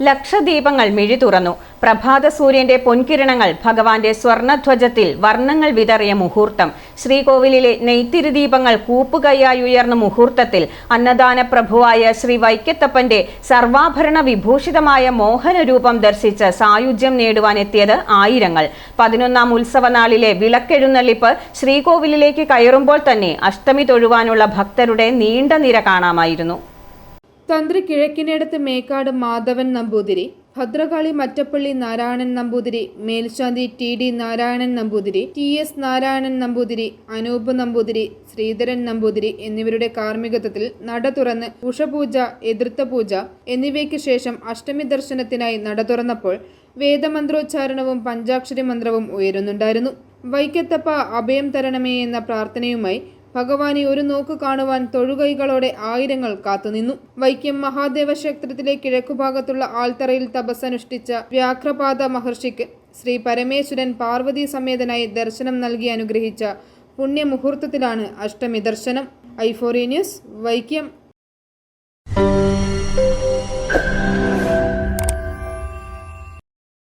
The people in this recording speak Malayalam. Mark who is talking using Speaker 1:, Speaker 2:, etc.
Speaker 1: ലക്ഷദീപങ്ങൾ മിഴി തുറന്നു. പ്രഭാത സൂര്യന്റെ പൊൻകിരണങ്ങൾ ഭഗവാന്റെ സ്വർണധ്വജത്തിൽ വർണങ്ങൾ വിതറിയ മുഹൂർത്തം. ശ്രീകോവിലിലെ നെയ്ത്തിരി ദീപങ്ങൾ കൂപ്പുകൈയായി ഉയർന്ന മുഹൂർത്തത്തിൽ അന്നദാന പ്രഭുവായ ശ്രീ വൈക്കത്തപ്പന്റെ സർവാഭരണ വിഭൂഷിതമായ മോഹന രൂപം ദർശിച്ച് സായുജ്യം നേടുവാനെത്തിയത് ആയിരങ്ങൾ. പതിനൊന്നാം ഉത്സവനാളിലെ വിളക്കെഴുന്നള്ളിപ്പ് ശ്രീകോവിലിലേക്ക് കയറുമ്പോൾ തന്നെ അഷ്ടമി തൊഴുവാനുള്ള ഭക്തരുടെ നീണ്ട നിര കാണാമായിരുന്നു.
Speaker 2: തന്ത്രി കിഴക്കിനടുത്ത് മേക്കാട് മാധവൻ നമ്പൂതിരി ഭദ്രകാളി മറ്റപ്പള്ളി നാരായണൻ നമ്പൂതിരി മേൽശാന്തി T D Narayanan Namboothiri T S Narayanan Namboothiri Anoop Namboothiri Sreedharan Namboothiri എന്നിവരുടെ കാർമ്മികത്വത്തിൽ നട തുറന്ന് ഉഷപൂജ എതിർത്ത പൂജ എന്നിവയ്ക്ക് ശേഷം അഷ്ടമി ദർശനത്തിനായി നട തുറന്നപ്പോൾ വേദമന്ത്രോച്ചാരണവും പഞ്ചാക്ഷരി മന്ത്രവും ഉയരുന്നുണ്ടായിരുന്നു. വൈക്കത്തപ്പ അഭയം തരണമേ എന്ന പ്രാർത്ഥനയുമായി ഭഗവാനെ ഒരു നോക്ക് കാണുവാൻ തൊഴുകൈകളോടെ ആയിരങ്ങൾ കാത്തുനിന്നു. വൈക്കം മഹാദേവ ക്ഷേത്രത്തിലെ കിഴക്കുഭാഗത്തുള്ള ആൽത്തറയിൽ തപസ്സനുഷ്ഠിച്ച വ്യാഘ്രപാദ മഹർഷിക്ക് ശ്രീ പരമേശ്വരൻ പാർവതി സമേതനായി ദർശനം നൽകി അനുഗ്രഹിച്ച പുണ്യമുഹൂർത്തത്തിലാണ് അഷ്ടമി ദർശനം. ഐഫോറി ന്യൂസ് വൈക്കം.